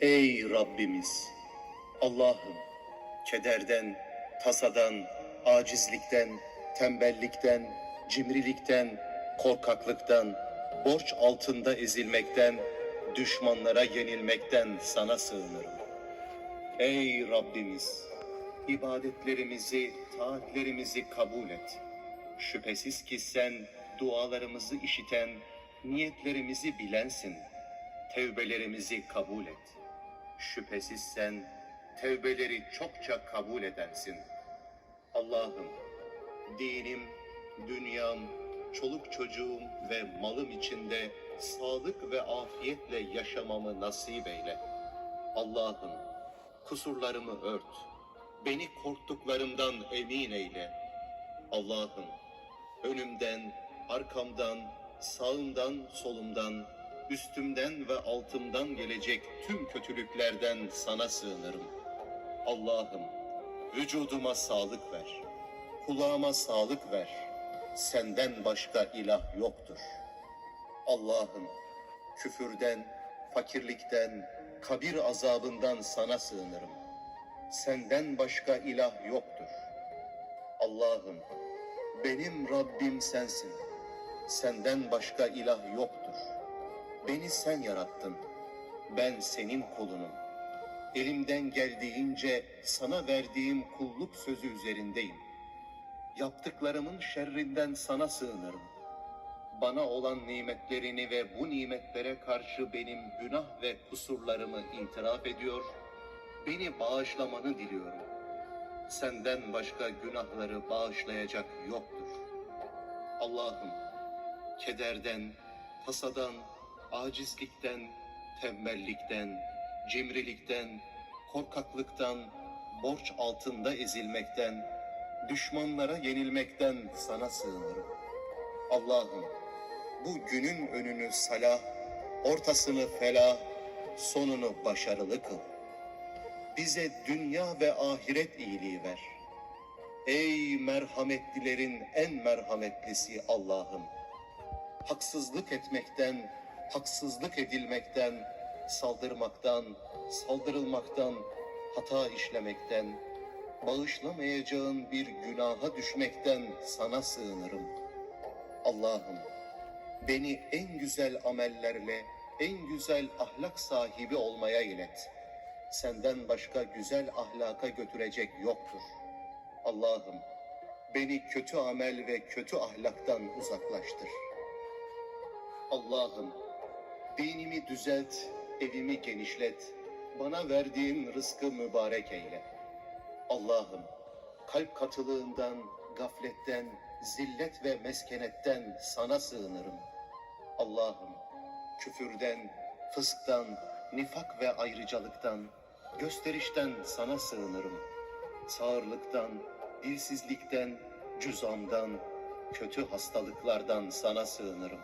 Ey Rabbimiz! Allah'ım kederden, tasadan, acizlikten, tembellikten, cimrilikten, korkaklıktan, borç altında ezilmekten, düşmanlara yenilmekten sana sığınırım. Ey Rabbimiz! ibadetlerimizi, taatlerimizi kabul et. Şüphesiz ki sen dualarımızı işiten, niyetlerimizi bilensin. Tevbelerimizi kabul et. Şüphesiz sen tevbeleri çokça kabul edensin. Allah'ım dinim, dünyam, çoluk çocuğum ve malım içinde sağlık ve afiyetle yaşamamı nasip eyle. Allah'ım kusurlarımı ört. Beni korktuklarımdan emin eyle. Allah'ım önümden, arkamdan, sağımdan, solumdan, üstümden ve altımdan gelecek tüm kötülüklerden sana sığınırım. Allah'ım vücuduma sağlık ver. Kulağıma sağlık ver. Senden başka ilah yoktur. Allah'ım küfürden, fakirlikten, kabir azabından sana sığınırım. Senden başka ilah yoktur. Allah'ım benim Rabbim sensin. Senden başka ilah yoktur. Beni sen yarattın. Ben senin kulunum. Elimden geldiğince sana verdiğim kulluk sözü üzerindeyim. Yaptıklarımın şerrinden sana sığınırım. Bana olan nimetlerini ve bu nimetlere karşı benim günah ve kusurlarımı itiraf ediyor, beni bağışlamanı diliyorum. Senden başka günahları bağışlayacak yoktur. Allah'ım, kederden, tasadan, acizlikten, tembellikten, cimrilikten, korkaklıktan, borç altında ezilmekten, düşmanlara yenilmekten sana sığınırım. Allah'ım, bu günün önünü salah, ortasını felah, sonunu başarılı kıl. Bize dünya ve ahiret iyiliği ver. Ey merhametlilerin en merhametlisi Allah'ım. Haksızlık etmekten, haksızlık edilmekten, saldırmaktan, saldırılmaktan, hata işlemekten, bağışlamayacağın bir günaha düşmekten sana sığınırım. Allah'ım beni en güzel amellerle, en güzel ahlak sahibi olmaya ilet. Senden başka güzel ahlaka götürecek yoktur. Allah'ım beni kötü amel ve kötü ahlaktan uzaklaştır. Allah'ım dinimi düzelt, evimi genişlet, bana verdiğin rızkı mübarek eyle. Allah'ım kalp katılığından, gafletten, zillet ve meskenetten sana sığınırım. Allah'ım küfürden, fısktan, nifak ve ayrıcalıktan, gösterişten sana sığınırım. Sağırlıktan, dilsizlikten, cüzamdan, kötü hastalıklardan sana sığınırım.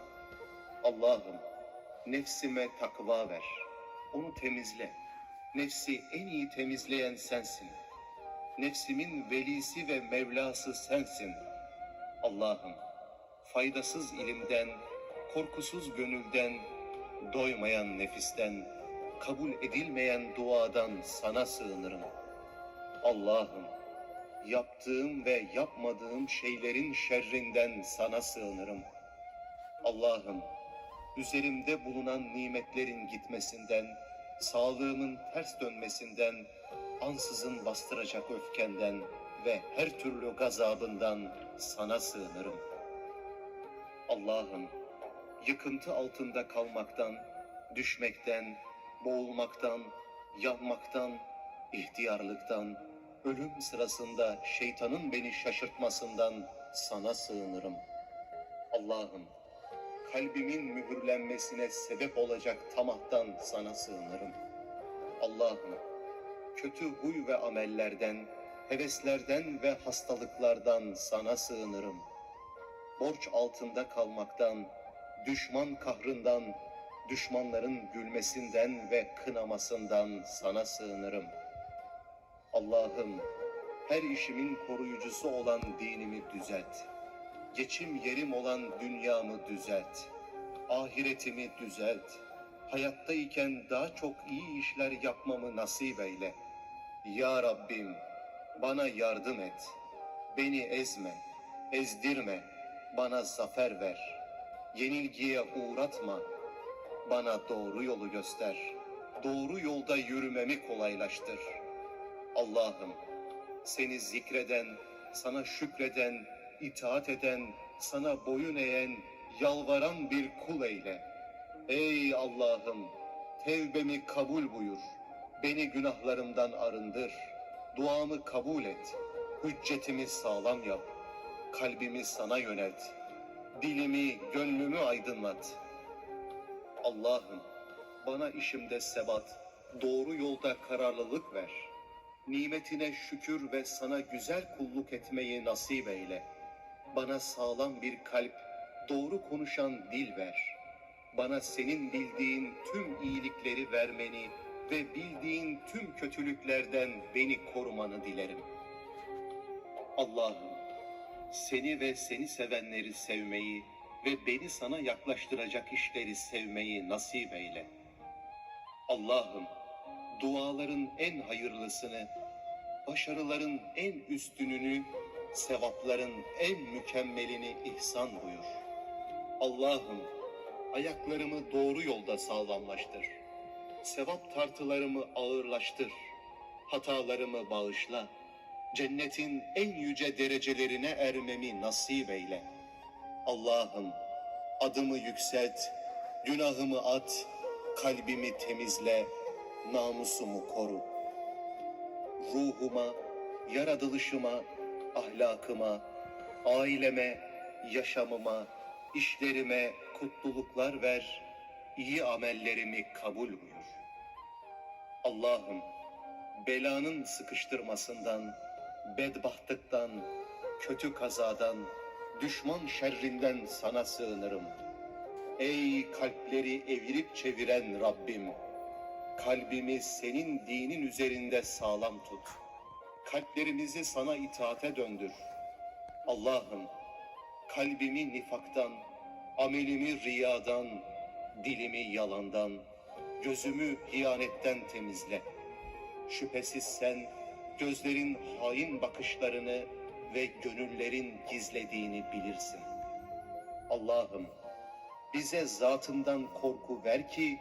Allah'ım nefsime takva ver. Onu temizle. Nefsi en iyi temizleyen sensin. Nefsimin velisi ve Mevlası sensin. Allah'ım faydasız ilimden, korkusuz gönülden, doymayan nefisten, kabul edilmeyen duadan sana sığınırım. Allah'ım yaptığım ve yapmadığım şeylerin şerrinden sana sığınırım. Allah'ım üzerimde bulunan nimetlerin gitmesinden, sağlığımın ters dönmesinden, ansızın bastıracak öfkenden ve her türlü gazabından sana sığınırım. Allah'ım yıkıntı altında kalmaktan, düşmekten, boğulmaktan, yanmaktan, ihtiyarlıktan, ölüm sırasında şeytanın beni şaşırtmasından sana sığınırım. Allah'ım kalbimin mühürlenmesine sebep olacak tamahtan sana sığınırım. Allah'ım kötü huy ve amellerden, heveslerden ve hastalıklardan sana sığınırım. Borç altında kalmaktan, düşman kahrından, düşmanların gülmesinden ve kınamasından sana sığınırım. Allah'ım her işimin koruyucusu olan dinimi düzelt. Geçim yerim olan dünyamı düzelt. Ahiretimi düzelt. Hayattayken daha çok iyi işler yapmamı nasip eyle. Ya Rabbim, bana yardım et. Beni ezme, ezdirme, bana zafer ver. Yenilgiye uğratma, bana doğru yolu göster. Doğru yolda yürümemi kolaylaştır. Allah'ım, seni zikreden, sana şükreden, itaat eden, sana boyun eğen, yalvaran bir kul eyle. Ey Allah'ım, tevbemi kabul buyur. Beni günahlarımdan arındır. Duamı kabul et. Hüccetimi sağlam yap. Kalbimi sana yönelt. Dilimi, gönlümü aydınlat. Allah'ım, bana işimde sebat, doğru yolda kararlılık ver. Nimetine şükür ve sana güzel kulluk etmeyi nasip eyle. Bana sağlam bir kalp, doğru konuşan dil ver. Bana senin bildiğin tüm iyilikleri vermeni ve bildiğin tüm kötülüklerden beni korumanı dilerim. Allah'ım, seni ve seni sevenleri sevmeyi ve beni sana yaklaştıracak işleri sevmeyi nasip eyle. Allah'ım, duaların en hayırlısını, başarıların en üstününü, sevapların en mükemmelini ihsan buyur. Allah'ım, ayaklarımı doğru yolda sağlamlaştır. Sevap tartılarımı ağırlaştır. Hatalarımı bağışla. Cennetin en yüce derecelerine ermemi nasip eyle. Allah'ım, adımı yükselt, günahımı at, kalbimi temizle, namusumu koru. Ruhuma, yaratılışıma, ahlakıma, aileme, yaşamıma, işlerime kutluluklar ver, iyi amellerimi kabul buyur. Allah'ım, belanın sıkıştırmasından, bedbahtlıktan, kötü kazadan, düşman şerrinden sana sığınırım. Ey kalpleri evirip çeviren Rabbim, kalbimi senin dinin üzerinde sağlam tut. Kalplerimizi sana itaate döndür. Allah'ım, kalbimi nifaktan, amelimi riyadan, dilimi yalandan, gözümü hiyanetten temizle. Şüphesiz sen gözlerin hain bakışlarını ve gönüllerin gizlediğini bilirsin. Allah'ım bize zatından korku ver ki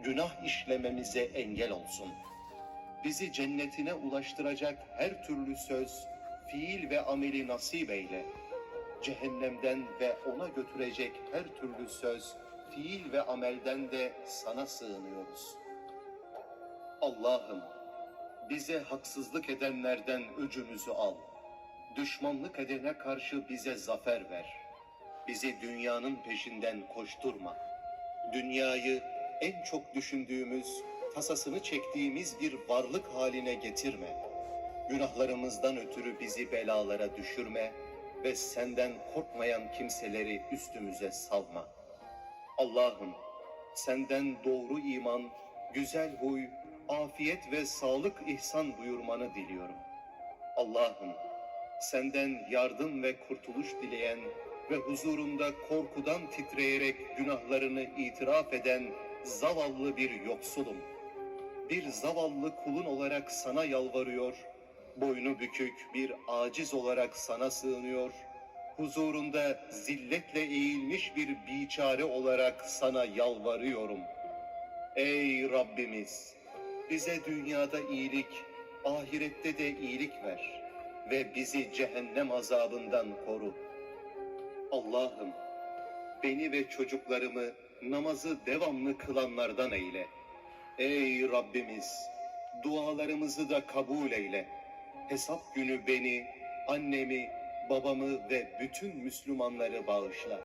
günah işlememize engel olsun. Bizi cennetine ulaştıracak her türlü söz, fiil ve ameli nasip eyle. Cehennemden ve ona götürecek her türlü söz, fiil ve amelden de sana sığınıyoruz. Allah'ım bize haksızlık edenlerden öcümüzü al. Düşmanlık edene karşı bize zafer ver. Bizi dünyanın peşinden koşturma. Dünyayı en çok düşündüğümüz, tasasını çektiğimiz bir varlık haline getirme. Günahlarımızdan ötürü bizi belalara düşürme ve senden korkmayan kimseleri üstümüze salma. Allah'ım senden doğru iman, güzel huy, afiyet ve sağlık ihsan buyurmanı diliyorum. Allah'ım senden yardım ve kurtuluş dileyen ve huzurunda korkudan titreyerek günahlarını itiraf eden zavallı bir yoksulum. Bir zavallı kulun olarak sana yalvarıyor, boynu bükük bir aciz olarak sana sığınıyor, huzurunda zilletle eğilmiş bir biçare olarak sana yalvarıyorum. Ey Rabbimiz! Bize dünyada iyilik, ahirette de iyilik ver ve bizi cehennem azabından koru. Allah'ım, beni ve çocuklarımı namazı devamlı kılanlardan eyle. Ey Rabbimiz, dualarımızı da kabul eyle. Hesap günü beni, annemi, babamı ve bütün Müslümanları bağışla.